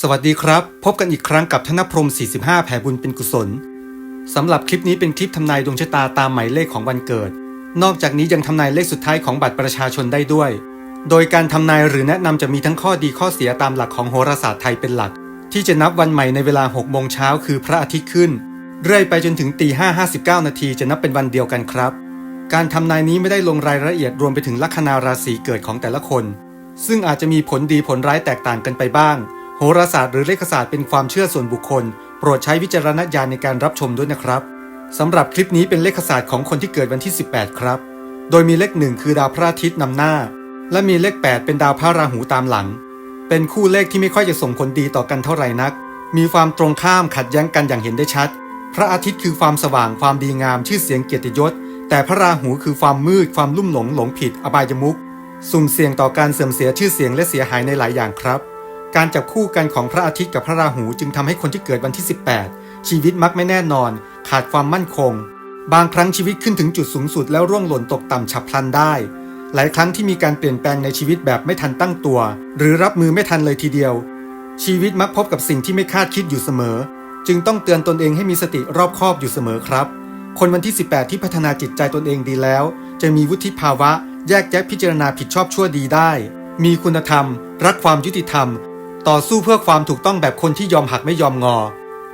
สวัสดีครับ พบกันอีกครั้งกับธนพรหม45 แผ่บุญเป็นกุศลสำหรับคลิปนี้เป็นคลิปทำนายดวงชะตาตามหมายเลขของวันเกิด นอกจากนี้ยังทำนายเลขสุดท้ายของบัตรประชาชนได้ด้วย โดยการทำนายหรือแนะนำจะมีทั้งข้อดีข้อเสียตามหลักของโหราศาสตร์ไทยเป็นหลัก ที่จะนับวันใหม่ในเวลา 6 โมงเช้าคือพระอาทิตย์ขึ้น เรื่อยไปจนถึงตี5 59 นาทีจะนับเป็นวันเดียวกันครับ การทำนายนี้ไม่ได้ลงรายละเอียดรวมไปถึงลัคนาราศีเกิดของแต่ละคน ซึ่งอาจจะมีผลดีผลร้ายแตกต่างกันไปบ้าง หราศาสตร์หรือเลขศาสตร์เป็นความเชื่อส่วนบุคคล โปรดใช้วิจารณญาณในการรับชมด้วยนะครับสำหรับคลิปนี้เป็นเลขศาสตร์ของคนที่เกิดวันที่ 18 ครับ โดยมีเลขหนึ่งคือดาวพระอาทิตย์นำหน้า และมีเลข 8 เป็นดาวพระราหูตามหลัง เป็นคู่เลขที่ไม่ค่อยจะส่งผลดีต่อกันเท่าไหร่นัก มีความตรงข้ามขัดแย้งกันอย่างเห็นได้ชัด พระอาทิตย์คือความสว่างความดีงามชื่อเสียงเกียรติยศ แต่พระราหูคือความมืดความลุ่มหลงหลงผิดอบายมุขสุ่มเสี่ยงต่อการเสื่อมเสียชื่อเสียงและเสียหายในหลายอย่างครับ การจับคู่กันของพระอาทิตย์กับพระราหูจึงทำให้คนที่เกิดวันที่ 18 ชีวิตมักไม่แน่นอน ขาดความมั่นคง บางครั้งชีวิตขึ้นถึงจุดสูงสุดแล้วร่วงหล่นตกต่ำฉับพลันได้ หลายครั้งที่มีการเปลี่ยนแปลงในชีวิตแบบไม่ทันตั้งตัว หรือรับมือไม่ทันเลยทีเดียว ชีวิตมักพบกับสิ่งที่ไม่คาดคิดอยู่เสมอ จึงต้องเตือนตนเองให้มีสติรอบคอบอยู่เสมอครับ คนวันที่ 18 ที่พัฒนาจิตใจตนเองดีแล้ว จะมีวุฒิภาวะ แยกแยะพิจารณาผิดชอบชั่วดีได้ มีคุณธรรม รักความยุติธรรม ต่อสู้เพื่อความถูกต้องแบบคนที่ยอมหักไม่ยอมงอ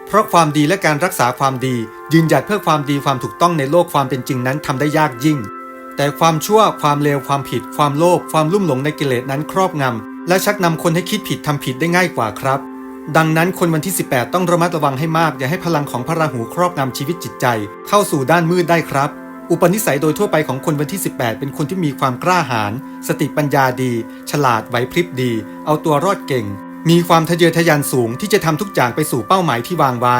เพราะความดีและการรักษาความดี ยืนหยัดเพื่อความดีความถูกต้องในโลกความเป็นจริงนั้นทำได้ยากยิ่ง แต่ความชั่ว ความเลวความผิด ความโลภความลุ่มหลงในกิเลสนั้นครอบงำและชักนำคนให้คิดผิดทำผิดได้ง่ายกว่าครับ ดังนั้นคนวันที่ 18 ต้องระมัดระวังให้มากอย่าให้พลังของพระราหูครอบงำชีวิตจิตใจ เข้าสู่ด้านมืดได้ครับอุปนิสัยโดยทั่วไปของคนวันที่ 18 เป็นคนที่มีความกล้าหาญ สติปัญญาดี ฉลาดไหวพริบดี เอาตัวรอดเก่ง มีความทะเยอทะยานสูงที่จะทำทุกอย่างไปสู่เป้าหมายที่วางไว้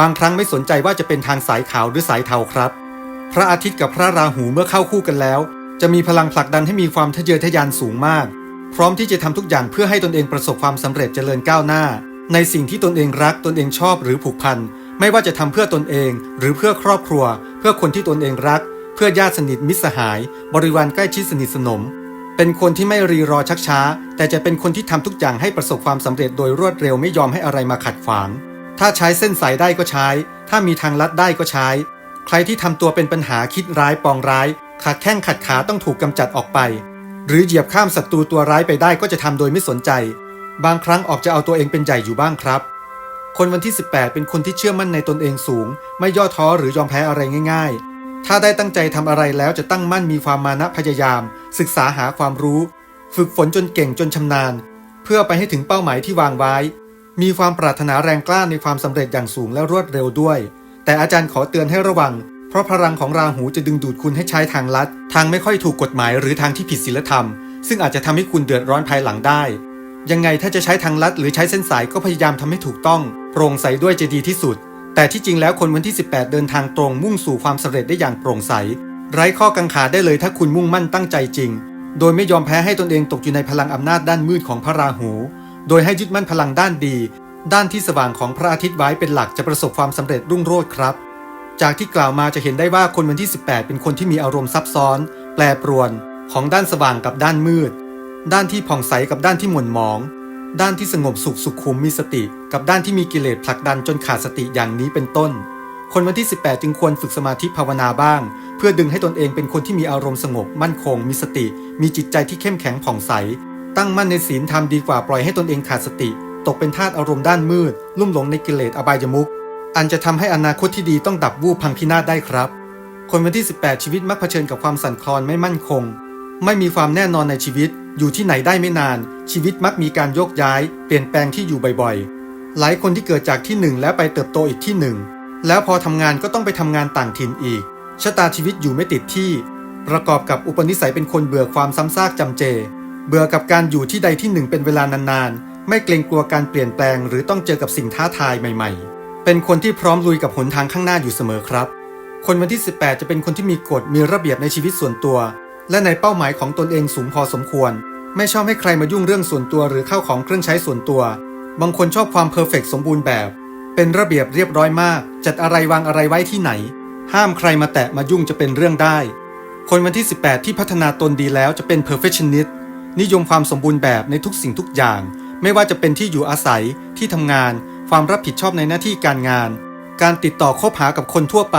บางครั้งไม่สนใจว่าจะเป็นทางสายขาวหรือสายเทาครับ พระอาทิตย์กับพระราหูเมื่อเข้าคู่กันแล้ว จะมีพลังผลักดันให้มีความทะเยอทะยานสูงมาก พร้อมที่จะทำทุกอย่างเพื่อให้ตนเองประสบความสำเร็จเจริญก้าวหน้า ในสิ่งที่ตนเองรักตนเองชอบหรือผูกพันไม่ว่าจะทำเพื่อตนเอง หรือเพื่อครอบครัว เพื่อคนที่ตนเองรัก เพื่อญาติสนิทมิตรสหาย บริวารใกล้ชิดสนิทสนม เป็นคนที่ไม่รีรอชักช้า แต่จะเป็นคนที่ทำทุกอย่างให้ประสบความสำเร็จโดยรวดเร็วไม่ยอมให้อะไรมาขัดขวาง ถ้าใช้เส้นสายได้ก็ใช้ ถ้ามีทางลัดได้ก็ใช้ ใครที่ทำตัวเป็นปัญหาคิดร้ายปองร้ายขาดแข้งขัดขาต้องถูกกำจัดออกไป หรือเหยียบข้ามศัตรูตัวร้ายไปได้ก็จะทำโดยไม่สนใจ บางครั้งออกจะเอาตัวเองเป็นใหญ่อยู่บ้างครับ คนวันที่ 18 เป็นคนที่เชื่อมั่นในตนเองสูง ไม่ย่อท้อหรือยอมแพ้อะไรง่าย ๆ ถ้าได้ตั้งใจทำอะไรแล้วจะตั้งมั่นมีความมานะพยายาม ศึกษาหาความรู้ ฝึกฝนจนเก่งจนชำนาญ เพื่อไปให้ถึงเป้าหมายที่วางไว้ มีความปรารถนาแรงกล้าในความสำเร็จอย่างสูงและรวดเร็วด้วย แต่อาจารย์ขอเตือนให้ระวัง เพราะพลังของราหูจะดึงดูดคุณให้ใช้ทางลัด ทางไม่ค่อยถูกกฎหมายหรือทางที่ผิดศีลธรรม ซึ่งอาจจะทำให้คุณเดือดร้อนภายหลังได้ ยังไงถ้าจะใช้ทางลัดหรือใช้เส้นสายก็พยายามทำให้ถูกต้องโปร่งใสด้วยจะดีที่สุด แต่ที่จริงแล้วคนวันที่ 18 เดินทางตรงมุ่งสู่ความสำเร็จได้อย่างโปร่งใส ไร้ข้อกังขาได้เลยถ้าคุณมุ่งมั่นตั้งใจจริง โดยไม่ยอมแพ้ให้ตนเองตกอยู่ในพลังอำนาจด้านมืดของพระราหู โดยให้ยึดมั่นพลังด้านดี ด้านที่สว่างของพระอาทิตย์ไว้เป็นหลักจะประสบความสำเร็จรุ่งโรจน์ครับ จากที่กล่าวมาจะเห็นได้ว่าคนวันที่ 18 เป็นคนที่มีอารมณ์ซับซ้อน แปรปรวน ของด้านสว่างกับด้านมืด ด้านที่ผ่องใสกับด้านที่หม่นหมอง ด้านที่สงบสุขสุขุมมีสติ กับด้านที่มีกิเลสผลักดันจนขาดสติอย่างนี้เป็นต้น คนวันที่ 18 จึงควรฝึกสมาธิภาวนาบ้าง เพื่อดึงให้ตนเองเป็นคนที่มีอารมณ์สงบ มั่นคง มีสติ มีจิตใจที่เข้มแข็งผ่องใส ตั้งมั่นในศีลธรรมดีกว่าปล่อยให้ตนเองขาดสติ ตกเป็นทาสอารมณ์ด้านมืด ลุ่มหลงในกิเลสอบายมุขอันจะทำให้อนาคตที่ดีต้องดับวูบพังพินาศได้ครับ คนวันที่ 18 ชีวิตมักเผชิญกับความสั่นคลอนไม่มั่นคง ไม่มีความแน่นอนในชีวิต อยู่ที่ไหนได้ไม่นาน ชีวิตมักมีการโยกย้าย เปลี่ยนแปลงที่อยู่บ่อยๆ หลายคนที่เกิดจากที่หนึ่งแล้วไปเติบโตอีกที่หนึ่งแล้วพอทำงานก็ต้องไปทำงานต่างถิ่นอีก ชะตาชีวิตอยู่ไม่ติดที่ ประกอบกับอุปนิสัยเป็นคนเบื่อความซ้ำซากจำเจ เบื่อกับการอยู่ที่ใดที่หนึ่งเป็นเวลานานๆ ไม่เกรงกลัวการเปลี่ยนแปลง หรือต้องเจอกับสิ่งท้าทายใหม่ ๆ เป็นคนที่พร้อมลุยกับหนทางข้างหน้าอยู่เสมอครับ คนวันที่ 18 จะเป็นคนที่มีกฎมีระเบียบในชีวิตส่วนตัว และในเป้าหมายของตนเองสูงพอสมควร ไม่ชอบให้ใครมายุ่งเรื่องส่วนตัวหรือเข้าของเครื่องใช้ส่วนตัว บางคนชอบความเพอร์เฟกสมบูรณ์แบบ เป็นระเบียบเรียบร้อยมาก จัดอะไรวางอะไรไว้ที่ไหน ห้ามใครมาแตะมายุ่งจะเป็นเรื่องได้ คนวันที่ 18 ที่พัฒนาตนดีแล้วจะเป็น perfectionist นิยมความสมบูรณ์แบบในทุกสิ่งทุกอย่าง ไม่ว่าจะเป็นที่อยู่อาศัย ที่ทำงาน ความรับผิดชอบในหน้าที่การงาน การติดต่อคบหากับคนทั่วไป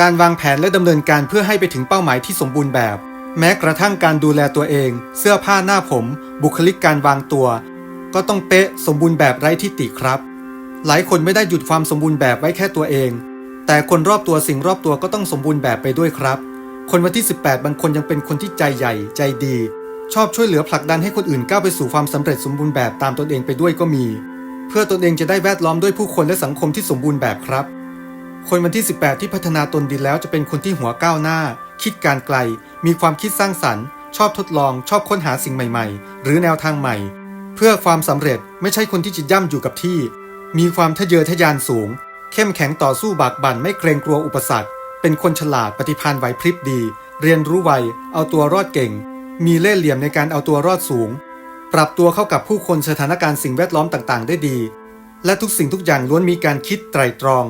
การวางแผนและดำเนินการเพื่อให้ไปถึงเป้าหมายที่สมบูรณ์แบบ แม้กระทั่งการดูแลตัวเอง เสื้อผ้าหน้าผม บุคลิกการวางตัว ก็ต้องเป๊ะสมบูรณ์แบบไร้ที่ติครับ หลายคนไม่ได้หยุดความสมบูรณ์แบบไว้แค่ตัวเอง แต่คนรอบตัวสิ่งรอบตัวก็ต้องสมบูรณ์แบบไปด้วยครับ คนวันที่ 18 บางคนยังเป็นคนที่ใจใหญ่ ใจดี ชอบช่วยเหลือผลักดันให้คนอื่นก้าวไปสู่ความสำเร็จสมบูรณ์แบบตามตนเองไปด้วยก็มี เพื่อตนเองจะได้แวดล้อมด้วยผู้คนและสังคมที่สมบูรณ์แบบครับ คนวันที่ 18 ที่พัฒนาตนดีแล้วจะเป็นคนที่หัวก้าวหน้า คิดการไกล มีความคิดสร้างสรรค์ ชอบทดลอง ชอบค้นหาสิ่งใหม่ๆ หรือแนวทางใหม่ เพื่อความสำเร็จไม่ใช่คนที่จะย่ำอยู่กับที่ มีความทะเยอทะยานสูง เข้มแข็งต่อสู้บากบั่นไม่เกรงกลัวอุปสรรค เป็นคนฉลาดปฏิภาณไหวพริบดี เรียนรู้ไว เอาตัวรอดเก่ง มีเล่ห์เหลี่ยมในการเอาตัวรอดสูง ปรับตัวเข้ากับผู้คนสถานการณ์สิ่งแวดล้อมต่างๆ ได้ดี และทุกสิ่งทุกอย่างล้วนมีการคิดไตร่ตรอง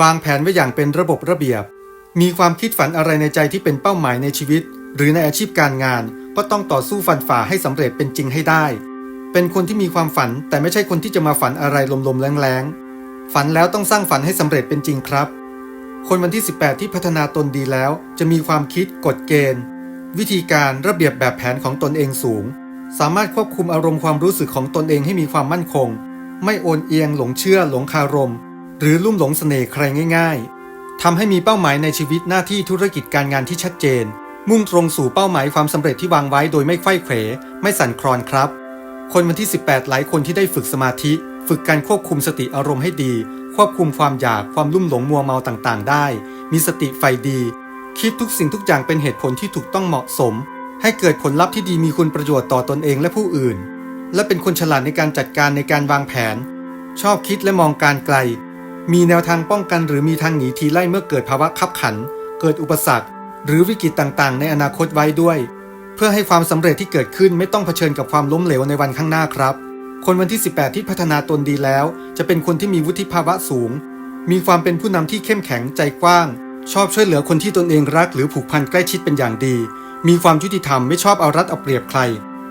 วางแผนไว้อย่างเป็นระบบระเบียบ มีความคิดฝันอะไรในใจที่เป็นเป้าหมายในชีวิต หรือในอาชีพการงาน ก็ต้องต่อสู้ฟันฝ่าให้สำเร็จเป็นจริงให้ได้ เป็นคนที่มีความฝันแต่ไม่ใช่คนที่จะมาฝันอะไรลมๆแรงๆ ฝันแล้วต้องสร้างฝันให้สำเร็จเป็นจริงครับ คนวันที่ 18 ที่พัฒนาตนดีแล้ว จะมีความคิดกฎเกณฑ์ วิธีการระเบียบแบบแผนของตนเองสูง สามารถควบคุมอารมณ์ความรู้สึกของตนเองให้มีความมั่นคง ไม่โอนเอียงหลงเชื่อหลงคารม หรือลุ่มหลงเสน่ห์ใครง่าย ๆ ทำให้มีเป้าหมายในชีวิตหน้าที่ธุรกิจการงานที่ชัดเจน มุ่งตรงสู่เป้าหมายความสำเร็จที่วางไว้โดยไม่ไข้เขวไม่สั่นคลอนครับ คนวันที่ 18 หลายคนที่ได้ฝึกสมาธิ ฝึกการควบคุมสติอารมณ์ให้ดี ควบคุมความอยากความลุ่มหลงมัวเมาต่างๆ ได้ มีสติไฟดี คิดทุกสิ่งทุกอย่างเป็นเหตุผลที่ถูกต้องเหมาะสม ให้เกิดผลลัพธ์ที่ดีมีคุณประโยชน์ต่อตนเองและผู้อื่น และเป็นคนฉลาดในการจัดการในการวางแผน ชอบคิดและมองการไกล มีแนวทางป้องกันหรือมีทางหนีทีไล่เมื่อเกิดภาวะขับขัน เกิดอุปสรรค หรือวิกฤตต่างๆ ในอนาคตไว้ด้วย เพื่อให้ความสำเร็จที่เกิดขึ้นไม่ต้องเผชิญกับความล้มเหลวในวันข้างหน้าครับ คนวันที่ 18 ที่พัฒนาตนดีแล้ว จะเป็นคนที่มีวุฒิภาวะสูง มีความเป็นผู้นำที่เข้มแข็งใจกว้าง ชอบช่วยเหลือคนที่ตนเองรัก หรือผูกพันใกล้ชิดเป็นอย่างดี มีความยุติธรรมไม่ชอบเอารัดเอาเปรียบใคร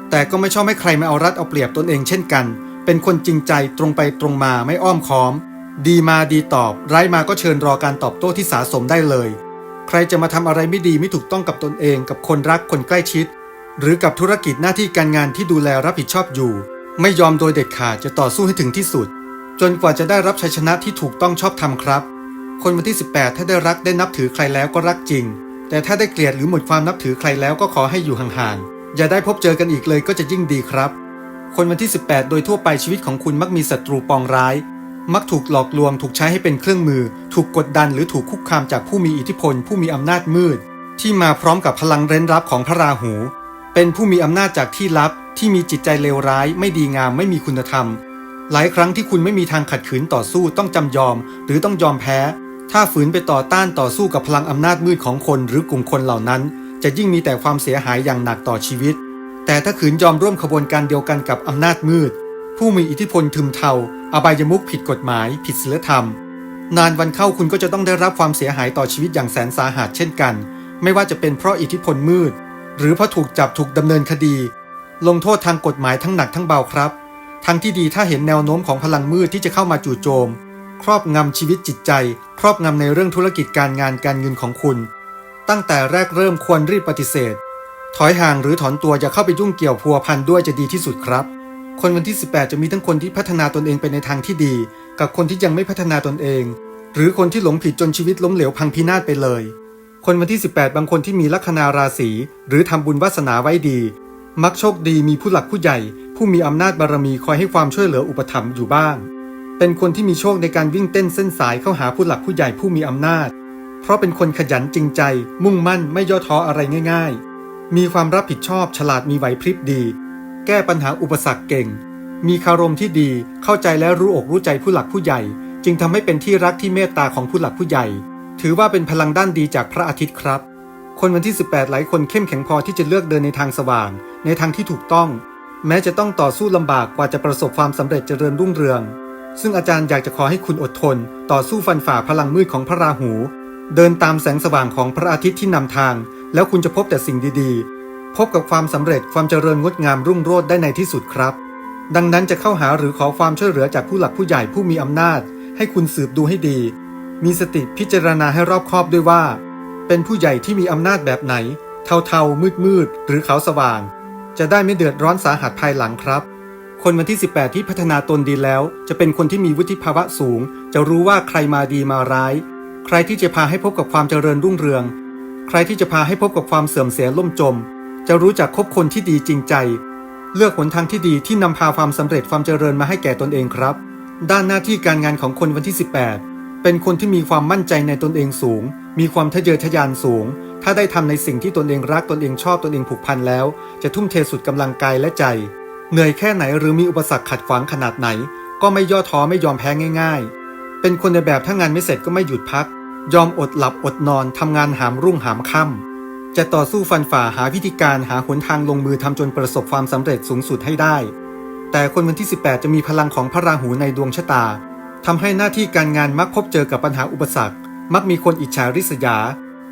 แต่ก็ไม่ชอบให้ใครมาเอารัดเอาเปรียบตนเองเช่นกัน เป็นคนจริงใจตรงไปตรงมาไม่อ้อมค้อม ดีมาดีตอบร้ายมาก็เชิญรอการตอบโต้ที่สาสมได้เลย ใครจะมาทำอะไรไม่ดีไม่ถูกต้องกับตนเอง กับคนรักคนใกล้ชิด หรือกับธุรกิจหน้าที่การงานที่ดูแลรับผิดชอบอยู่ ไม่ยอมโดยเด็ดขาดจะต่อสู้ให้ถึงที่สุด จนกว่าจะได้รับชัยชนะที่ถูกต้องชอบธรรมครับ คนวันที่ 18 ถ้าได้รักได้นับถือใครแล้วก็รักจริง แต่ถ้าได้เกลียดหรือหมดความนับถือใครแล้วก็ขอให้อยู่ห่างๆอย่าได้พบเจอกันอีกเลยก็จะยิ่งดีครับ คนวันที่ 18 โดยทั่วไปชีวิตของคุณมักมีศัตรูปองร้าย มักถูกหลอกลวง ถูกใช้ให้เป็นเครื่องมือ ถูกกดดันหรือถูกคุกคามจากผู้มีอิทธิพล ผู้มีอำนาจมืด ที่มาพร้อมกับพลังเร้นรับของพระราหู เป็นผู้มีอำนาจจากที่ลับ ที่มีจิตใจเลวร้าย ไม่ดีงามไม่มีคุณธรรม หลายครั้งที่คุณไม่มีทางขัดขืนต่อสู้ต้องจำยอม หรือต้องยอมแพ้ ถ้าฝืนไปต่อต้านต่อสู้กับพลังอำนาจมืดของคนหรือกลุ่มคนเหล่านั้น จะยิ่งมีแต่ความเสียหายอย่างหนักต่อชีวิต แต่ถ้าขืนยอมร่วมขบวนการเดียวกันกับอำนาจมืด ผู้มีอิทธิพลทึมเทา อบายมุขผิดกฎหมาย ผิดศีลธรรม นานวันเข้าคุณก็จะต้องได้รับความเสียหายต่อชีวิตอย่างแสนสาหัสเช่นกัน ไม่ว่าจะเป็นเพราะอิทธิพลมืด หรือเพราะถูกจับถูกดำเนินคดี ลงโทษทางกฎหมายทั้งหนักทั้งเบาครับทางที่ดีถ้าเห็นแนวโน้มของพลังมืดที่จะเข้ามาจู่โจม ครอบงำชีวิตจิตใจ ครอบงำในเรื่องธุรกิจการงานการเงินของคุณ ตั้งแต่แรกเริ่มควรรีบปฏิเสธ ถอยห่างหรือถอนตัวอย่าเข้าไปยุ่งเกี่ยวพัวพันด้วยจะดีที่สุดครับ คนวันที่ 18 จะมีทั้งคนที่พัฒนาตนเองไปในทางที่ดี กับคนที่ยังไม่พัฒนาตนเอง หรือคนที่หลงผิดจนชีวิตล้มเหลวพังพินาศไปเลย คนวันที่ 18 บางคนที่มีลัคนาราศีหรือทำบุญวาสนาไว้ดี มักโชคดีมีผู้หลักผู้ใหญ่ ผู้มีอำนาจบารมีคอยให้ความช่วยเหลืออุปถัมภ์อยู่บ้าง เป็นคนที่มีโชคในการวิ่งเต้นเส้นสายเข้าหาผู้หลักผู้ใหญ่ผู้มีอำนาจ เพราะเป็นคนขยันจริงใจ มุ่งมั่นไม่ย่อท้ออะไรง่าย ๆ มีความรับผิดชอบฉลาดมีไหวพริบดี แก้ปัญหาอุปสรรคเก่ง มีคารมที่ดีเข้าใจและรู้อกรู้ใจผู้หลักผู้ใหญ่ จึงทำให้เป็นที่รักที่เมตตาของผู้หลักผู้ใหญ่ ถือว่าเป็นพลังด้านดีจากพระอาทิตย์ครับ คนวันที่ 18 หลายคนเข้มแข็งพอที่จะเลือกเดินในทางสว่าง ในทางที่ถูกต้อง แม้จะต้องต่อสู้ลำบากกว่าจะประสบความสำเร็จเจริญรุ่งเรือง ซึ่งอาจารย์อยากจะขอให้คุณอดทน ต่อสู้ฟันฝ่าพลังมืดของพระราหู เดินตามแสงสว่างของพระอาทิตย์ที่นำทาง แล้วคุณจะพบแต่สิ่งดีๆ พบกับความสำเร็จความเจริญงดงามรุ่งโรจน์ได้ในที่สุดครับ ดังนั้นจะเข้าหาหรือขอความช่วยเหลือจากผู้หลักผู้ใหญ่ผู้มีอำนาจ ให้คุณสืบดูให้ดี มีสติพิจารณาให้รอบคอบด้วยว่า เป็นผู้ใหญ่ที่มีอำนาจแบบไหน เทาๆ มืดๆ หรือขาวสว่าง จะได้ไม่เดือดร้อนสาหัสภายหลังครับ คนวันที่ 18 ที่พัฒนาตนดีแล้ว จะเป็นคนที่มีวุฒิภาวะสูง จะรู้ว่าใครมาดีมาร้าย ใครที่จะพาให้พบกับความเจริญรุ่งเรือง ใครที่จะพาให้พบกับความเสื่อมเสียล่มจม จะรู้จักคบคนที่ดีจริงใจ เลือกหนทางที่ดีที่นำพาความสำเร็จความเจริญมาให้แก่ตนเองครับ ด้านหน้าที่การงานของคนวันที่ 18 เป็นคนที่มีความมั่นใจในตนเองสูง มีความทะเยอทะยานสูง ถ้าได้ทำในสิ่งที่ตนเองรักตนเองชอบตนเองผูกพันแล้ว จะทุ่มเทสุดกำลังกายและใจ เหนื่อยแค่ไหนหรือมีอุปสรรคขัดขวางขนาดไหน ก็ไม่ย่อท้อไม่ยอมแพ้ง่าย ๆ เป็นคนในแบบถ้างานไม่เสร็จก็ไม่หยุดพัก ยอมอดหลับอดนอนทำงานหามรุ่งหามค่ำ จะต่อสู้ฟันฝ่าหาวิธีการหาหนทางลงมือทำจนประสบความสำเร็จสูงสุดให้ได้ แต่คนวันที่ 18 จะมีพลังของพระราหูในดวงชะตาทำให้หน้าที่การงานมักพบเจอกับปัญหาอุปสรรค มักมีคนอิจฉาริษยา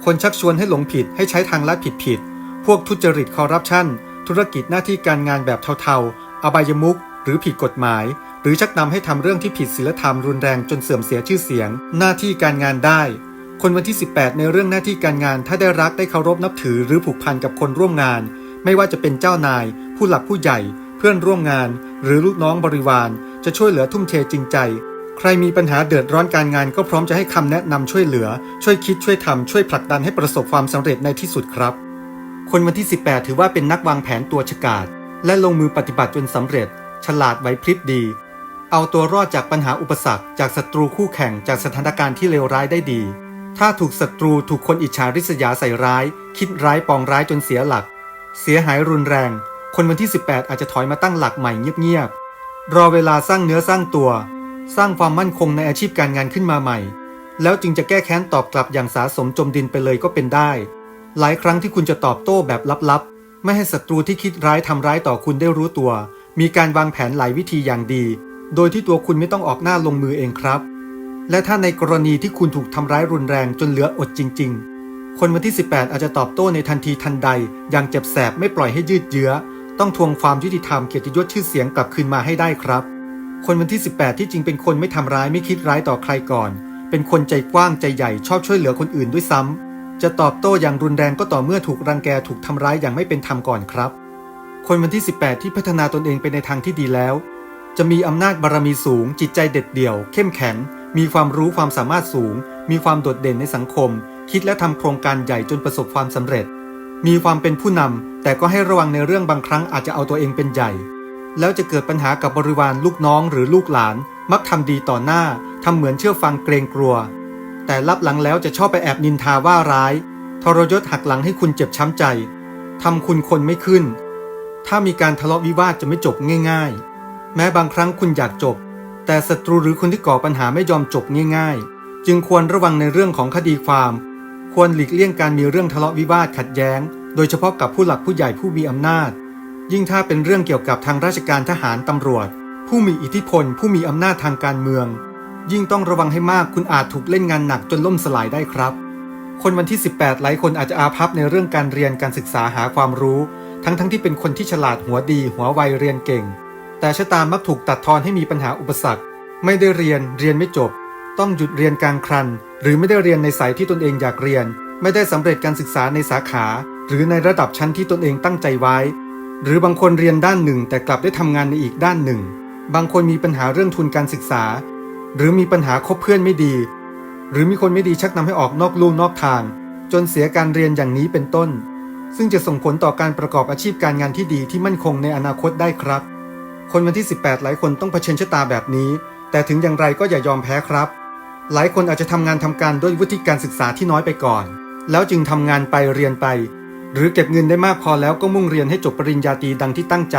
คนชักชวนให้หลงผิดให้ใช้ทางลัดผิดผิดๆพวกทุจริตคอร์รัปชันธุรกิจหน้าที่การงานแบบเทาๆ อบายมุกหรือผิดกฎหมาย หรือชักนำให้ทำเรื่องที่ผิดศีลธรรมรุนแรงจนเสื่อมเสียชื่อเสียง หน้าที่การงานได้ คนวันที่ 18 ในเรื่องหน้าที่การงาน ถ้าได้รักได้เคารพนับถือหรือผูกพันกับคนร่วมงาน ไม่ว่าจะเป็นเจ้านาย ผู้หลักผู้ใหญ่ เพื่อนร่วมงาน หรือลูกน้องบริวาร จะช่วยเหลือทุ่มเทจริงใจ ใครมีปัญหาเดือดร้อนการงานก็พร้อมจะให้คำแนะนำช่วยเหลือ ช่วยคิดช่วยทำช่วยผลักดันให้ประสบความสำเร็จในที่สุดครับ คนวันที่ 18 ถือว่าเป็นนักวางแผนตัวฉกาจและลงมือปฏิบัติจนสำเร็จ ฉลาดไหวพริบดี เอาตัวรอดจากปัญหาอุปสรรค จากศัตรูคู่แข่งจากสถานการณ์ที่เลวร้ายได้ดี ถ้าถูกศัตรูถูกคนอิจฉาริษยาใส่ร้าย คิดร้ายปองร้ายจนเสียหลัก เสียหายรุนแรง คนวันที่ 18 อาจจะถอยมาตั้งหลักใหม่เงียบๆ รอเวลาสร้างเนื้อสร้างตัว สร้างความมั่นคงในอาชีพการงานขึ้นมาใหม่ แล้วจึงจะแก้แค้นตอบกลับอย่างสาสมจมดินไปเลยก็เป็นได้ หลายครั้งที่คุณจะตอบโต้แบบลับๆ ไม่ให้ศัตรูที่คิดร้ายทำร้ายต่อคุณได้รู้ตัว มีการวางแผนหลายวิธีอย่างดี โดยที่ตัวคุณไม่ต้องออกหน้าลงมือเองครับ และถ้าในกรณีที่คุณถูกทำร้ายรุนแรงจนเหลืออดจริง ๆ คนวันที่ 18 อาจจะตอบโต้ในทันทีทันใด อย่างเจ็บแสบไม่ปล่อยให้ยืดเยื้อ ต้องทวงความยุติธรรมเกียรติยศชื่อเสียงกลับคืนมาให้ได้ครับ คนวันที่ 18 ที่จริงเป็นคนไม่ทำร้ายไม่คิดร้ายต่อใครก่อน เป็นคนใจกว้างใจใหญ่ชอบช่วยเหลือคนอื่นด้วยซ้ำจะตอบโต้อย่างรุนแรงก็ต่อเมื่อถูกรังแกถูกทำร้ายอย่างไม่เป็นธรรมก่อนครับ คนวันที่ 18 ที่พัฒนาตนเองไปในทางที่ดีแล้ว จะมีอำนาจบารมีสูง จิตใจเด็ดเดี่ยว เข้มแข็ง มีความรู้ความสามารถสูง มีความโดดเด่นในสังคม คิดและทำโครงการใหญ่จนประสบความสำเร็จ มีความเป็นผู้นำแต่ก็ให้ระวังในเรื่องบางครั้งอาจจะเอาตัวเองเป็นใหญ่ แล้วจะเกิดปัญหากับบริวารลูกน้องหรือลูกหลาน มักทำดีต่อหน้าทำเหมือนเชื่อฟังเกรงกลัว แต่รับหลังแล้วจะชอบไปแอบนินทาว่าร้าย ทรยศหักหลังให้คุณเจ็บช้ำใจทำคุณคนไม่ขึ้น ถ้ามีการทะเลาะวิวาทจะไม่จบง่าย ๆ แม้บางครั้งคุณอยากจบ แต่ศัตรูหรือคนที่ก่อปัญหาไม่ยอมจบง่ายๆ จึงควรระวังในเรื่องของคดีความ ควรหลีกเลี่ยงการมีเรื่องทะเลาะวิวาทขัดแย้ง โดยเฉพาะกับผู้หลักผู้ใหญ่ผู้มีอำนาจ ยิ่งถ้าเป็นเรื่องเกี่ยวกับทางราชการทหารตำรวจ ผู้มีอิทธิพล ผู้มีอำนาจทางการเมือง ยิ่งต้องระวังให้มากคุณอาจถูกเล่นงานหนักจนล่มสลายได้ครับ คนวันที่ 18 หลายคนอาจจะอาภัพในเรื่องการเรียนการศึกษาหาความรู้ ทั้งๆทที่เป็นคนที่ฉลาดหัวดี หัวไวเรียนเก่ง แต่ชะตามักถูกตัดทอนให้มีปัญหาอุปสรรค ไม่ได้เรียนเรียนไม่จบ ต้องหยุดเรียนกลางครัน หรือไม่ได้เรียนในสายที่ตนเองอยากเรียน ไม่ได้สำเร็จการศึกษาในสาขา หรือในระดับชั้นที่ตนเองตั้งใจไว้ หรือบางคนเรียนด้านหนึ่ง แต่กลับได้ทำงานในอีกด้านหนึ่ง บางคนมีปัญหาเรื่องทุนการศึกษา หรือมีปัญหาคบเพื่อนไม่ดี หรือมีคนไม่ดีชักนำให้ออกนอกลู่นอกทาง จนเสียการเรียนอย่างนี้เป็นต้น ซึ่งจะส่งผลต่อการประกอบอาชีพการงานที่ดีที่มั่นคงในอนาคตได้ครับ คนวันที่ 18 หลายคนต้องเผชิญชะตาแบบนี้ แต่ถึงอย่างไรก็อย่ายอมแพ้ครับ หลายคนอาจจะทำงานทำการด้วยวุฒิการศึกษาที่น้อยไปก่อน แล้วจึงทำงานไปเรียนไป หรือเก็บเงินได้มากพอแล้วก็มุ่งเรียนให้จบปริญญาตรีดังที่ตั้งใจ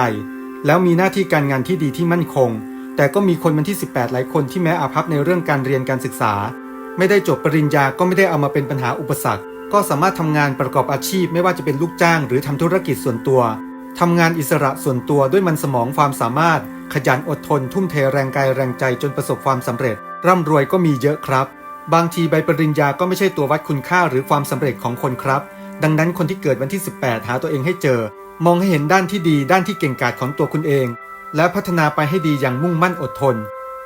แล้วมีหน้าที่การงานที่ดีที่มั่นคง แต่ก็มีคนวันที่ 18 หลายคนที่แม้อาภัพในเรื่องการเรียนการศึกษา ไม่ได้จบปริญญาก็ไม่ได้เอามาเป็นปัญหาอุปสรรค ก็สามารถทำงานประกอบอาชีพไม่ว่าจะเป็นลูกจ้าง หรือทำธุรกิจส่วนตัว ทำงานอิสระส่วนตัวด้วยมันสมองความสามารถ ขยันอดทน ทุ่มเทแรงกายแรงใจจนประสบความสำเร็จ ร่ำรวยก็มีเยอะครับ บางทีใบปริญญาก็ไม่ใช่ตัววัดคุณค่าหรือความสำเร็จของคนครับ ดังนั้นคนที่เกิดวันที่ 18 หาตัวเองให้เจอ มองให้เห็นด้านที่ดีด้านที่เก่งกาจของตัวคุณเอง และพัฒนาไปให้ดีอย่างมุ่งมั่นอดทน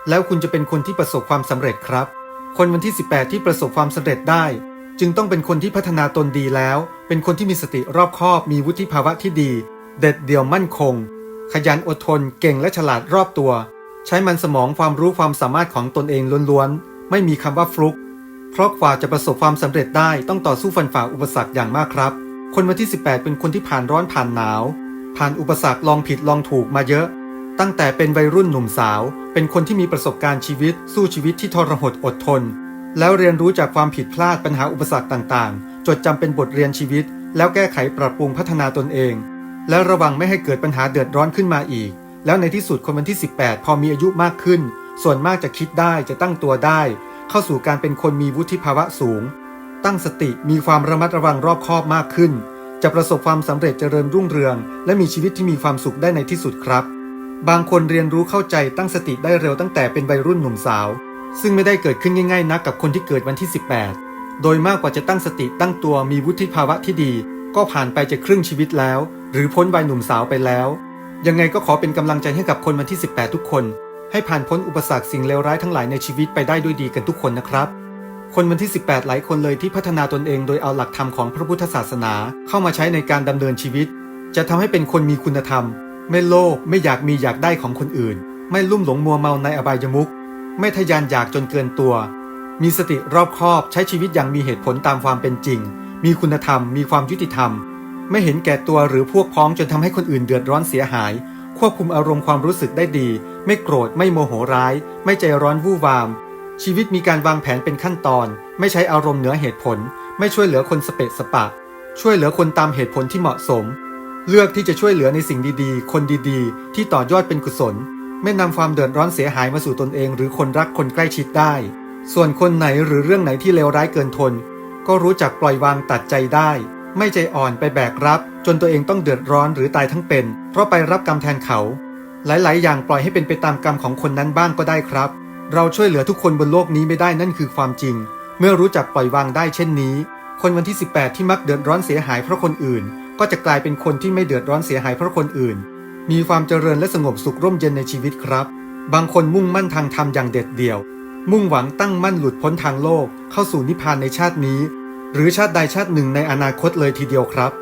แล้วคุณจะเป็นคนที่ประสบความสำเร็จครับ คนวันที่ 18 ที่ประสบความสำเร็จได้ จึงต้องเป็นคนที่พัฒนาตนดีแล้ว เป็นคนที่มีสติรอบคอบมีวุฒิภาวะที่ดี เด็ดเดี่ยวมั่นคง ขยันอดทนเก่งและฉลาดรอบตัว ใช้มันสมองความรู้ความสามารถของตนเองล้วนๆ ไม่มีคำว่าฟลุกเพราะกว่าจะประสบความสำเร็จได้ต้องต่อสู้ฟันฝ่าอุปสรรคอย่างมากครับ คนวันที่ 18 เป็นคนที่ผ่านร้อนผ่านหนาว ผ่านอุปสรรคลองผิดลองถูกมาเยอะ ตั้งแต่เป็นวัยรุ่นหนุ่มสาว เป็นคนที่มีประสบการณ์ชีวิต สู้ชีวิตที่ทรหดอดทน แล้วเรียนรู้จากความผิดพลาดปัญหาอุปสรรคต่างๆ จดจำเป็นบทเรียนชีวิต แล้วแก้ไขปรับปรุงพัฒนาตนเอง และระวังไม่ให้เกิดปัญหาเดือดร้อนขึ้นมาอีก แล้วในที่สุดคนวันที่ 18 พอมีอายุมากขึ้น ส่วนมากจะคิดได้จะตั้งตัวได้ เข้าสู่การเป็นคนมีวุฒิภาวะสูง ตั้งสติมีความระมัดระวังรอบคอบมากขึ้น จะประสบความสำเร็จเจริญรุ่งเรือง และมีชีวิตที่มีความสุขได้ในที่สุดครับ บางคนเรียนรู้เข้าใจตั้งสติได้เร็วตั้งแต่เป็นวัยรุ่นหนุ่มสาว ซึ่งไม่ได้เกิดขึ้นง่ายๆนักกับคนที่เกิดวันที่ 18 โดยมากกว่าจะตั้งสติตั้งตัวมีวุฒิภาวะที่ดี ก็ผ่านไปจะครึ่งชีวิตแล้ว หรือพ้นวัยหนุ่มสาวไปแล้ว ยังไงก็ขอเป็นกำลังใจให้กับคนวันที่ 18 ทุกคน ให้ผ่านพ้นอุปสรรคสิ่งเลวร้ายทั้งหลายในชีวิตไปได้ด้วยดีกันทุกคนนะครับ คนวันที่ 18 หลายคนเลยที่พัฒนาตนเองโดยเอาหลักธรรมของพระพุทธศาสนาเข้ามาใช้ในการดำเนินชีวิต จะทำให้เป็นคนมีคุณธรรม ไม่โลภไม่อยากมีอยากได้ของคนอื่น ไม่ลุ่มหลงมัวเมาในอบายมุขไม่ทะยานอยากจนเกินตัว มีสติรอบคอบใช้ชีวิตอย่างมีเหตุผลตามความเป็นจริง มีคุณธรรม มีความยุติธรรม ไม่เห็นแก่ตัวหรือพวกพ้องจนทำให้คนอื่นเดือดร้อนเสียหาย ควบคุมอารมณ์ความรู้สึกได้ดี ไม่โกรธไม่โมโหร้าย ไม่ใจร้อนวู่วาม ชีวิตมีการวางแผนเป็นขั้นตอน ไม่ใช้อารมณ์เหนือเหตุผล ไม่ช่วยเหลือคนสเปะสปะ ช่วยเหลือคนตามเหตุผลที่เหมาะสม เลือกที่จะช่วยเหลือในสิ่งดีๆ คนดีๆ ที่ต่อยอดเป็นกุศล ไม่นำความเดือดร้อนเสียหายมาสู่ตนเอง หรือคนรักคนใกล้ชิดได้ ส่วนคนไหนหรือเรื่องไหนที่เลวร้ายเกินทน ก็รู้จักปล่อยวางตัดใจได้ ไม่ใจอ่อนไปแบกรับ จนตัวเองต้องเดือดร้อนหรือตายทั้งเป็น เพราะไปรับกรรมแทนเขา หลาย ๆ อย่างปล่อยให้เป็นไปตามกรรมของคนนั้นบ้างก็ได้ครับ เราช่วยเหลือทุกคนบนโลกนี้ไม่ได้นั่นคือความจริง เมื่อรู้จักปล่อยวางได้เช่นนี้ คนวันที่ 18 ที่มักเดือดร้อนเสียหายเพราะคนอื่น ก็จะกลายเป็นคนที่ไม่เดือดร้อนเสียหายเพราะคนอื่น มีความเจริญและสงบสุขร่มเย็นในชีวิตครับ บางคนมุ่งมั่นทางธรรมอย่างเด็ดเดี่ยว มุ่งหวังตั้งมั่นหลุดพ้นทางโลก เข้าสู่นิพพานในชาตินี้ หรือชาติใดชาติหนึ่งในอนาคตเลยทีเดียวครับ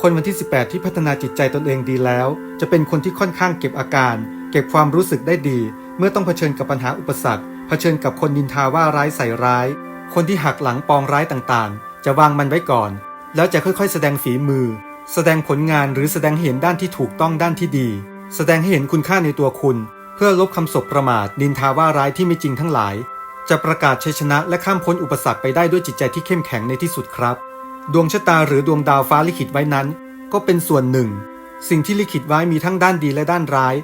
คนวันที่ 18 ที่พัฒนาจิตใจตนเองดีแล้ว จะเป็นคนที่ค่อนข้างเก็บอาการ เก็บความรู้สึกได้ดี เมื่อต้องเผชิญกับปัญหาอุปสรรคเผชิญกับคนนินทาว่าร้ายใส่ร้าย คนที่หักหลังปองร้ายต่างๆ จะวางมันไว้ก่อน แล้วจะค่อยๆ แสดงฝีมือ แสดงผลงานหรือแสดงเห็นด้านที่ถูกต้องด้านที่ดี แสดงให้เห็นคุณค่าในตัวคุณ เพื่อลบคำสบประมาทนินทาว่าร้ายที่ไม่จริงทั้งหลาย จะประกาศชัยชนะและข้ามพ้นอุปสรรคไปได้ด้วยจิตใจที่เข้มแข็งในที่สุดครับ ดวงชะตาหรือดวงดาวฟ้าลิขิตไว้นั้น ก็เป็นส่วนหนึ่ง สิ่งที่ลิขิตไว้มีทั้งด้านดีและด้านร้าย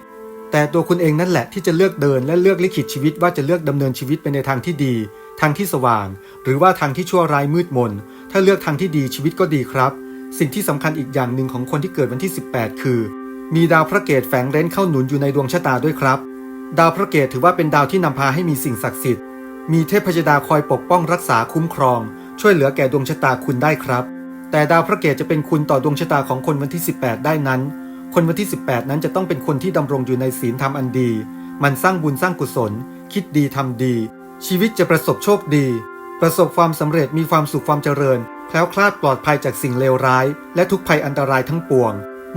แต่ตัวคุณเองนั่นแหละที่จะเลือกเดินและเลือกลิขิตชีวิตว่าจะเลือกดำเนินชีวิตไปในทางที่ดี ทางที่สว่าง หรือว่าทางที่ชั่วร้ายมืดมน ถ้าเลือกทางที่ดีชีวิตก็ดีครับ สิ่งที่สำคัญอีกอย่างหนึ่งของคนที่เกิดวันที่ 18 คือ มีดาวพระเกตแฝงเร้นเข้าหนุนอยู่ในดวงชะตาด้วยครับ ดาวพระเกตถือว่าเป็นดาวที่นำพาให้มีสิ่งศักดิ์สิทธิ์ มีเทพยดาคอยปกป้องรักษาคุ้มครอง ช่วยเหลือแก่ดวงชะตาคุณได้ครับ แต่ดาวพระเกตจะเป็นคุณต่อดวงชะตาของคนวันที่ 18 ได้นั้น คนวันที่ 18 นั้นจะต้องเป็นคนที่ดำรงอยู่ในศีลธรรมอันดี มันสร้างบุญสร้างกุศล คิดดีทำดี ชีวิตจะประสบโชคดี ประสบความสำเร็จมีความสุขความเจริญแคล้วคลาดปลอดภัยจากสิ่งเลวร้าย และทุกภัยอันตรายทั้งปวง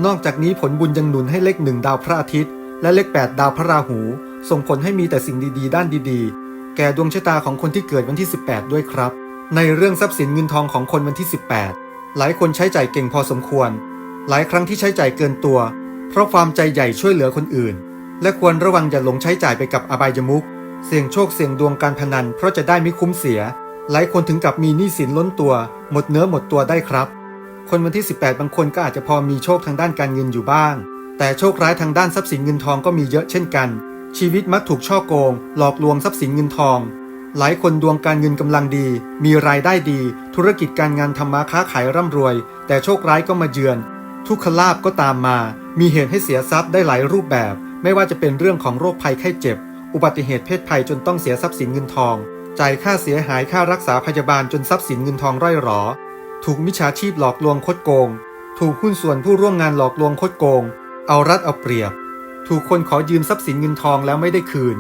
นอกจากนี้ผลบุญยังหนุนให้เลขหนึ่งดาวพระอาทิตย์ และเลข 8 ดาวพระราหู ส่งผลให้มีแต่สิ่งดีๆ ด้านดีๆ แก่ดวงชะตาของคนที่เกิดวันที่ 18 ด้วยครับ ในเรื่องทรัพย์สินเงินทองของคนวันที่ 18 หลายคนใช้จ่ายเก่งพอสมควร หลายครั้งที่ใช้จ่ายเกินตัว เพราะความใจใหญ่ช่วยเหลือคนอื่น และควรระวังอย่าหลงใช้จ่ายไปกับอบายมุขเสี่ยงโชคเสี่ยงดวงการพนัน เพราะจะได้ไม่คุ้มเสีย หลายคนถึงกับมีหนี้สินล้นตัว หมดเนื้อหมดตัวได้ครับ คนวันที่ 18 บางคนก็อาจจะพอมีโชคทางด้านการเงินอยู่บ้าง แต่โชคร้ายทางด้านทรัพย์สินเงินทองก็มีเยอะเช่นกัน ชีวิตมักถูกช่อโกง หลอกลวงทรัพย์สินเงินทอง หลายคนดวงการเงินกำลังดี มีรายได้ดี ธุรกิจการงานทำมาค้าขายร่ำรวย แต่โชคร้ายก็มาเยือน ทุกขลาบก็ตามมา มีเหตุให้เสียทรัพย์ได้หลายรูปแบบ ไม่ว่าจะเป็นเรื่องของโรคภัยไข้เจ็บ อุบัติเหตุเพศภัยจนต้องเสียทรัพย์สินเงินทอง จ่ายค่าเสียหายค่ารักษาพยาบาลจนทรัพย์สินเงินทองร่อยหรอ ถูกมิจฉาชีพหลอกลวงคดโกง ถูกหุ้นส่วนผู้ร่วมงานหลอกลวงคดโกง เอารัดเอาเปรียบ ถูกคนขอยืมทรัพย์สินเงินทองแล้วไม่ได้คืน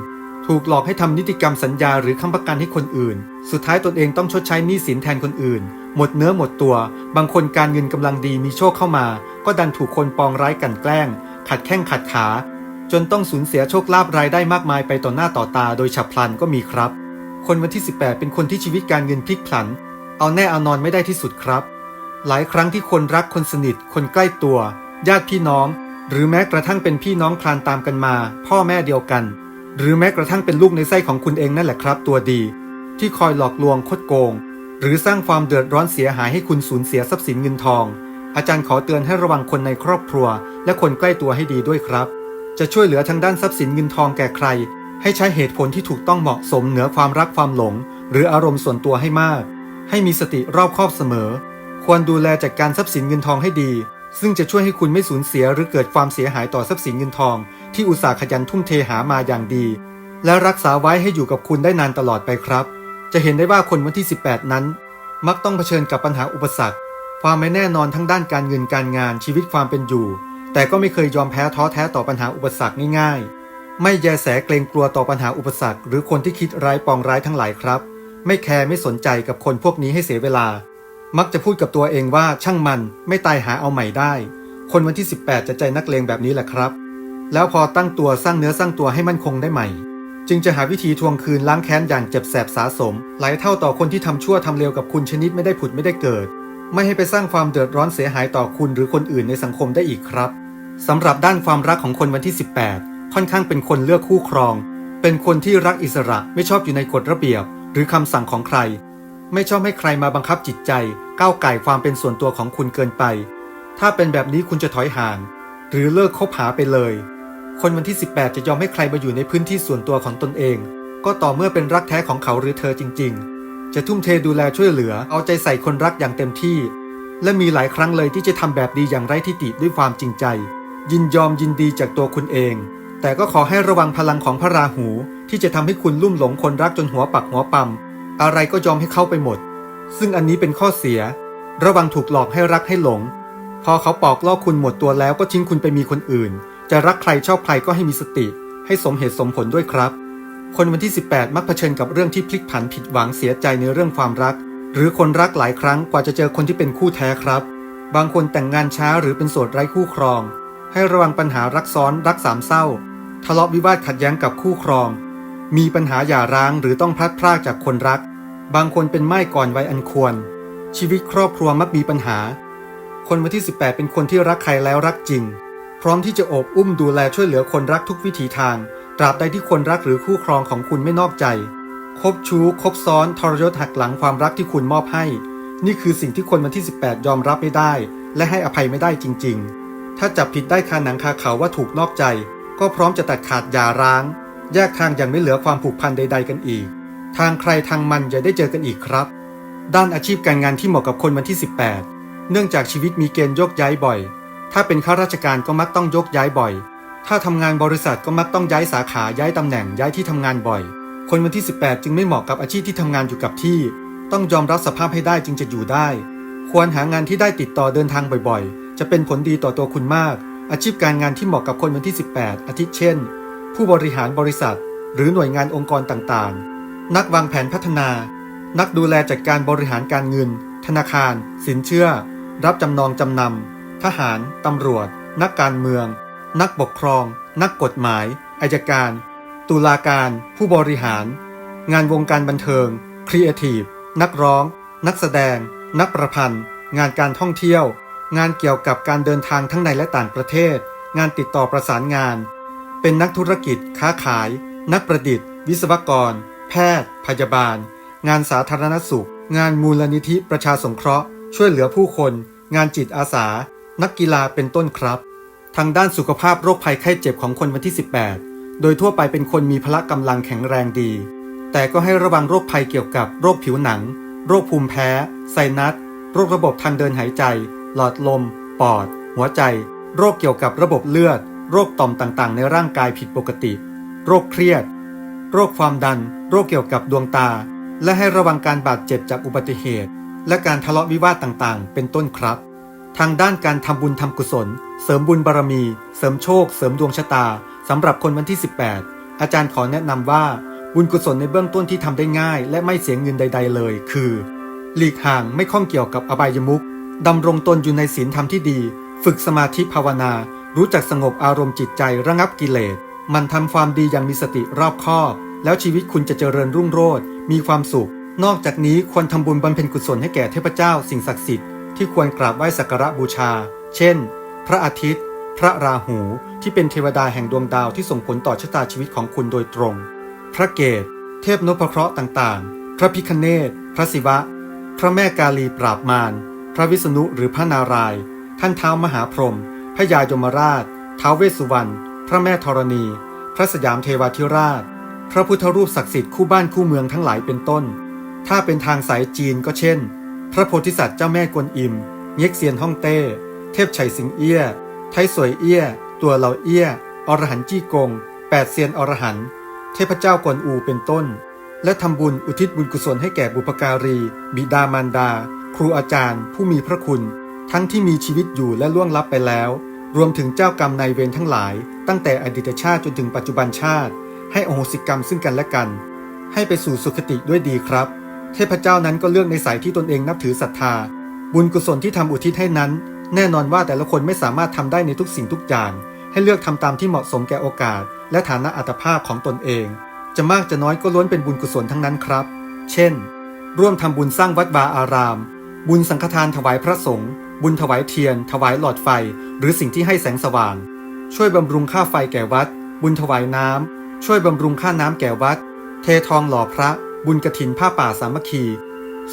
ถูกหลอกให้ทำนิติกรรมสัญญาหรือค้ำประกันให้คนอื่น สุดท้ายตนเองต้องชดใช้หนี้สินแทนคนอื่น หมดเนื้อหมดตัว บางคนการเงินกำลังดีมีโชคเข้ามา ก็ดันถูกคนปองร้ายกลันแกล้ง ขัดแข้งขัดขา จนต้องสูญเสียโชคลาภรายได้มากมายไปต่อหน้าต่อตา โดยฉับพลันก็มีครับ คนวันที่ 18 เป็นคนที่ชีวิตการเงินพลิกผัน เอาแน่เอานอนไม่ได้ที่สุดครับ หลายครั้งที่คนรักคนสนิท คนใกล้ตัว ญาติพี่น้อง หรือแม้กระทั่งเป็นพี่น้องคลานตามกันมา พ่อแม่เดียวกัน หรือแม้กระทั่งเป็นลูกในไส้ของคุณเองนั่นแหละครับ ตัวดี ที่คอยหลอกลวงคดโกง หรือสร้างความเดือดร้อนเสียหายให้คุณสูญเสียทรัพย์สินเงินทอง อาจารย์ขอเตือนให้ระวังคนในครอบครัว และคนใกล้ตัวให้ดีด้วยครับ จะช่วยเหลือทางด้านทรัพย์สินเงินทองแก่ใคร ให้ใช้เหตุผลที่ถูกต้องเหมาะสมเหนือความรักความหลง หรืออารมณ์ส่วนตัวให้มาก ให้มีสติรอบคอบเสมอ ควรดูแลจัดการทรัพย์สินเงินทองให้ดี ซึ่งจะช่วยให้คุณไม่สูญเสียหรือเกิดความเสียหายต่อทรัพย์สินเงินทอง ที่อุตสาห์ขยันทุ่มเทหามาอย่างดี และรักษาไว้ให้อยู่กับคุณได้นานตลอดไปครับ จะเห็นได้ว่าคนวันที่ 18 นั้น มักต้องเผชิญกับปัญหาอุปสรรค ความไม่แน่นอนทั้งด้านการเงินการงานชีวิตความเป็นอยู่ แต่ก็ไม่เคยยอมแพ้ท้อแท้ต่อปัญหาอุปสรรคง่ายๆ ไม่แยแสเกรงกลัวต่อปัญหาอุปสรรค หรือคนที่คิดร้ายปองร้ายทั้งหลายครับ ไม่แคร์ไม่สนใจกับคนพวกนี้ให้เสียเวลา มักจะพูดกับตัวเองว่าช่างมันไม่ตายหาเอาใหม่ได้ คนวันที่ 18 จะใจนักเลงแบบนี้แหละครับ แล้วพอตั้งตัวสร้างเนื้อสร้างตัวให้มั่นคงได้ใหม่ จึงจะหาวิธีทวงคืนล้างแค้นอย่างเจ็บแสบสาสม หลายเท่าต่อคนที่ทำชั่วทำเลวกับคุณชนิดไม่ได้ผุดไม่ได้เกิด ไม่ให้ไปสร้างความเดือดร้อนเสียหายต่อคุณหรือคนอื่นในสังคมได้อีกครับสำหรับด้านความรักของคนวันที่ 18 ค่อนข้างเป็นคนเลือกคู่ครอง เป็นคนที่รักอิสระไม่ชอบอยู่ในกฎระเบียบ หรือคำสั่งของใครไม่ชอบให้ใครมาบังคับจิตใจ ก้าวไก่ความเป็นส่วนตัวของคุณเกินไป ถ้าเป็นแบบนี้คุณจะถอยห่าง หรือเลิกคบหาไปเลย คนวันที่ 18 จะยอมให้ใครมาอยู่ในพื้นที่ส่วนตัวของตนเอง ก็ต่อเมื่อเป็นรักแท้ของเขาหรือเธอจริง ๆ จะทุ่มเทดูแลช่วยเหลือ เอาใจใส่คนรักอย่างเต็มที่ และมีหลายครั้งเลยที่จะทำแบบดีอย่างไร้ทิฏฐิด้วยความจริงใจ ยินยอมยินดีจากตัวคุณเอง แต่ก็ขอให้ระวังพลังของพระราหู ที่จะทำให้คุณลุ่มหลงคนรักจนหัวปักหัวปั๊มอะไรก็ยอมให้เข้าไปหมด ซึ่งอันนี้เป็นข้อเสีย ระวังถูกหลอกให้รักให้หลง พอเขาปอกล่อคุณหมดตัวแล้วก็ทิ้งคุณไปมีคนอื่น จะรักใครชอบใครก็ให้มีสติ ให้สมเหตุสมผลด้วยครับ คนวันที่ 18 มักเผชิญกับเรื่องที่พลิกผันผิดหวังเสียใจในเรื่องความรัก หรือคนรักหลายครั้งกว่าจะเจอคนที่เป็นคู่แท้ครับ บางคนแต่งงานช้าหรือเป็นโสดไร้คู่ครอง ให้ระวังปัญหารักซ้อนรักสามเศร้า ทะเลาะวิวาทขัดแย้งกับคู่ครอง มีปัญหาหย่าร้างหรือต้องพลัดพรากจากคนรัก บางคนเป็นไม้ก่อนวัยอันควร ชีวิตครอบครัวมักมีปัญหา คนวันที่ 18 เป็นคนที่รักใครแล้วรักจริง พร้อมที่จะโอบอุ้มดูแลช่วยเหลือคนรักทุกวิถีทาง ตราบใดที่คนรักหรือคู่ครองของคุณไม่นอกใจ คบชู้ คบซ้อนทรยศหักหลังความรักที่คุณมอบให้ นี่คือสิ่งที่คนวันที่ 18 ยอมรับไม่ได้ และให้อภัยไม่ได้จริง ๆ ถ้าจับผิดได้คาหนังคาเขาว่าถูกนอกใจ ก็พร้อมจะตัดขาดหย่าร้าง แยกทางอย่างไม่เหลือความผูกพันใด ๆ กันอีก ทางใครทางมันอย่าได้เจอกันอีกครับ ด้านอาชีพการงานที่เหมาะกับคนวันที่ 18 เนื่องจากชีวิตมีเกณฑ์โยกย้ายบ่อย ถ้าเป็นข้าราชการก็มักต้องโยกย้ายบ่อย ถ้าทำงานบริษัทก็มักต้องย้ายสาขาย้ายตำแหน่งย้ายที่ทำงานบ่อย คนวันที่ 18 จึงไม่เหมาะกับอาชีพที่ทำงานอยู่กับที่ ต้องยอมรับสภาพให้ได้จึงจะอยู่ได้ ควรหางานที่ได้ติดต่อเดินทางบ่อยๆ จะเป็นผลดีต่อตัวคุณมาก อาชีพการงานที่เหมาะกับคนวันที่ 18 อาทิเช่น ผู้บริหารบริษัท หรือหน่วยงานองค์กรต่างๆ นักวางแผนพัฒนา นักดูแลจัดการบริหารการเงิน ธนาคาร สินเชื่อ รับจำนองจำนำทหาร ตำรวจ นักการเมือง นักปกครอง นักกฎหมายอายการ ตุลาการ ผู้บริหาร งานวงการบันเทิง ครีเอทีฟ นักร้อง นักแสดง นักประพันธ์ งานการท่องเที่ยว งานเกี่ยวกับการเดินทางทั้งในและต่างประเทศ งานติดต่อประสานงาน เป็นนักธุรกิจ ค้าขาย นักประดิษฐ์ วิศวกร แพทย์ พยาบาล งานสาธารณสุข งานมูลนิธิประชาสงเคราะห์ ช่วยเหลือผู้คน งานจิตอาสา นักกีฬาเป็นต้นครับ ทางด้านสุขภาพโรคภัยไข้เจ็บของคนวันที่ 18 โดยทั่วไปเป็นคนมีพละกำลังแข็งแรงดี แต่ก็ให้ระวังโรคภัยเกี่ยวกับโรคผิวหนัง โรคภูมิแพ้ ไซนัส โรคระบบทางเดินหายใจ หลอดลม ปอด หัวใจ โรคเกี่ยวกับระบบเลือด โรคต่อมต่างๆ ในร่างกายผิดปกติ โรคเครียด โรคความดัน โรคเกี่ยวกับดวงตา และให้ระวังการบาดเจ็บจากอุบัติเหตุ และการทะเลาะวิวาทต่างๆ เป็นต้นครับ ทางด้านการทำบุญทำกุศล เสริมบุญบารมี เสริมโชค เสริมดวงชะตาสำหรับคนวันที่ 18 อาจารย์ขอแนะนำว่าบุญกุศลในเบื้องต้นที่ทำได้ง่าย และไม่เสียเงินใด ๆ เลย คือ หลีกห่างไม่ข้องเกี่ยวกับอบายมุขดำรงตนอยู่ในศีลธรรมที่ดี ฝึกสมาธิภาวนา รู้จักสงบอารมณ์จิตใจระงับกิเลส มันทำความดีอย่างมีสติรอบคอบ แล้วชีวิตคุณจะเจริญรุ่งโรจน์มีความสุข นอกจากนี้ควรทำบุญบำเพ็ญกุศลให้แก่เทพเจ้าสิ่งศักดิ์สิทธิ์ที่ควรกราบไหว้สักการะบูชา เช่น พระอาทิตย์ พระราหู ที่เป็นเทวดาแห่งดวงดาวที่ส่งผลต่อชะตาชีวิตของคุณโดยตรง พระเกศเทพนพเคราะห์ต่างๆ พระพิคเนตพระศิวะ พระแม่กาลีปราบมาร พระวิษณุหรือพระนาราย ท่านเท้ามหาพรหม พระยายมราช ท้าวเวสสุวรรณ พระแม่ธรณี พระสยามเทวาธิราช พระพุทธรูปศักดิ์สิทธิ์คู่บ้านคู่เมืองทั้งหลายเป็นต้น ถ้าเป็นทางสายจีนก็เช่น พระโพธิสัตว์เจ้าแม่กวนอิม เง็กเซียนฮ่องเต้ เทพไฉสิงเอี้ย ไทสวยเอี้ย ตัวเหล่าเอี้ย อรหันจี้กง แปดเซียนอรหัน เทพเจ้ากวนอูเป็นต้น และทำบุญอุทิศบุญกุศลให้แก่บุพการี บิดามารดา ครูอาจารย์ ผู้มีพระคุณ ทั้งที่มีชีวิตอยู่และล่วงลับไปแล้ว รวมถึงเจ้ากรรมนายเวรทั้งหลาย ตั้งแต่อดีตชาติจนถึงปัจจุบันชาติ ให้อโหสิกรรมซึ่งกันและกัน ให้ไปสู่สุคติด้วยดีครับ เทพเจ้านั้นก็เลือกในสายที่ตนเองนับถือศรัทธา บุญกุศลที่ทำอุทิศให้นั้น แน่นอนว่าแต่ละคนไม่สามารถทำได้ในทุกสิ่งทุกอย่าง ให้เลือกทำตามที่เหมาะสมแก่โอกาส และฐานะอัตภาพของตนเอง จะมากจะน้อยก็ล้วนเป็นบุญกุศลทั้งนั้นครับ เช่น ร่วมทำบุญสร้างวัดวาอาราม บุญสังฆทานถวายพระสงฆ์บุญถวายเทียน ถวายหลอดไฟ หรือสิ่งที่ให้แสงสว่าง ช่วยบำรุงค่าไฟแก่วัด บุญถวายน้ำ ช่วยบำรุงค่าน้ำแก่วัด เททองหล่อพระ บุญกระถินผ้าป่าสามัคคี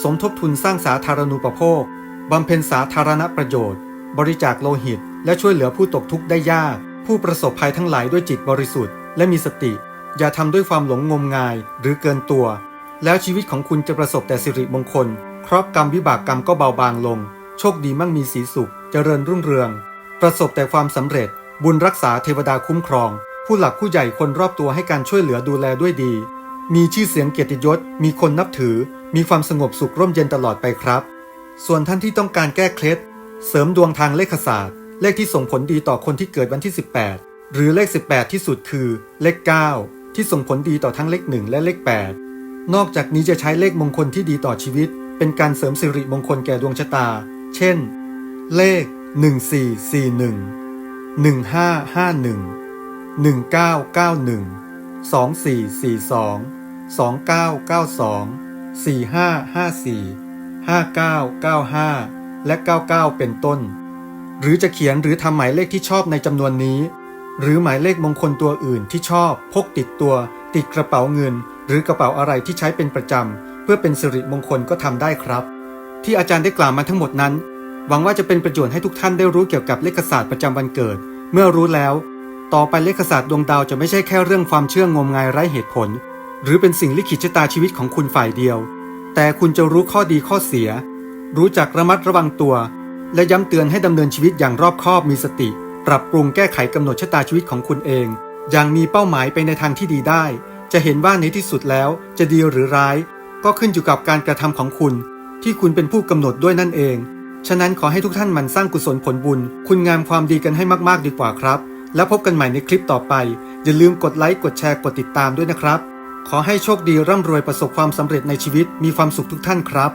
สมทบทุนสร้างสาธารณูปโภคบำเพ็ญสาธารณประโยชน์ บริจาคโลหิต และช่วยเหลือผู้ตกทุกข์ได้ยาก ผู้ประสบภัยทั้งหลายด้วยจิตบริสุทธิ์และมีสติ อย่าทำด้วยความหลงงมงายหรือเกินตัว แล้วชีวิตของคุณจะประสบแต่สิริมงคล คราะห์กรรมวิบากกรรมก็เบาบางลง โชคดีมั่งมีสีสุข เจริญรุ่งเรือง ประสบแต่ความสำเร็จ บุญรักษาเทวดาคุ้มครอง ผู้หลักผู้ใหญ่คนรอบตัวให้การช่วยเหลือดูแลด้วยดี มีชื่อเสียงเกียรติยศ มีคนนับถือ มีความสงบสุขร่มเย็นตลอดไปครับ ส่วนท่านที่ต้องการแก้เคล็ด เสริมดวงทางเลขศาสตร์ เลขที่ส่งผลดีต่อคนที่เกิดวันที่ 18 หรือเลข 18 ที่สุดคือ เลข 9 ที่ส่งผลดีต่อทั้งเลข 1 และเลข 8 นอกจากนี้จะใช้เลขมงคลที่ดีต่อชีวิต เป็นการเสริมสิริมงคลแก่ดวงชะตา เช่น เลข 1441 1551 1991 2442 2992 4554 5995 และ 99 เป็นต้น หรือจะเขียนหรือทำหมายเลขที่ชอบในจำนวนนี้ หรือหมายเลขมงคลตัวอื่นที่ชอบ พกติดตัว ติดกระเป๋าเงิน หรือกระเป๋าอะไรที่ใช้เป็นประจำ เพื่อเป็นสิริมงคลก็ทำได้ครับ ที่อาจารย์ได้กล่าวมาทั้งหมดนั้น หวังว่าจะเป็นประโยชน์ให้ทุกท่านได้รู้เกี่ยวกับเลขศาสตร์ประจำวันเกิด เมื่อรู้แล้ว ต่อไปเลขศาสตร์ดวงดาวจะไม่ใช่แค่เรื่องความเชื่องมงายไร้เหตุผล หรือเป็นสิ่งลิขิตชะตาชีวิตของคุณฝ่ายเดียว แต่คุณจะรู้ข้อดีข้อเสีย รู้จักระมัดระวังตัว และย้ำเตือนให้ดำเนินชีวิตอย่างรอบคอบมีสติ ปรับปรุงแก้ไขกำหนดชะตาชีวิตของคุณเอง อย่างมีเป้าหมายไปในทางที่ดีได้ จะเห็นว่าในที่สุดแล้วจะดีหรือร้าย ก็ขึ้นอยู่กับการกระทำของคุณ ที่คุณเป็นผู้กำหนดด้วยนั่นเอง ฉะนั้นขอให้ทุกท่านมันสร้างกุศลผลบุญ คุณงามความดีกันให้มากๆดีกว่าครับ แล้วพบกันใหม่ในคลิปต่อไป อย่าลืมกดไลค์กดแชร์กดติดตามด้วยนะครับ ขอให้โชคดีร่ำรวยประสบความสำเร็จในชีวิตมีความสุขทุกท่านครับ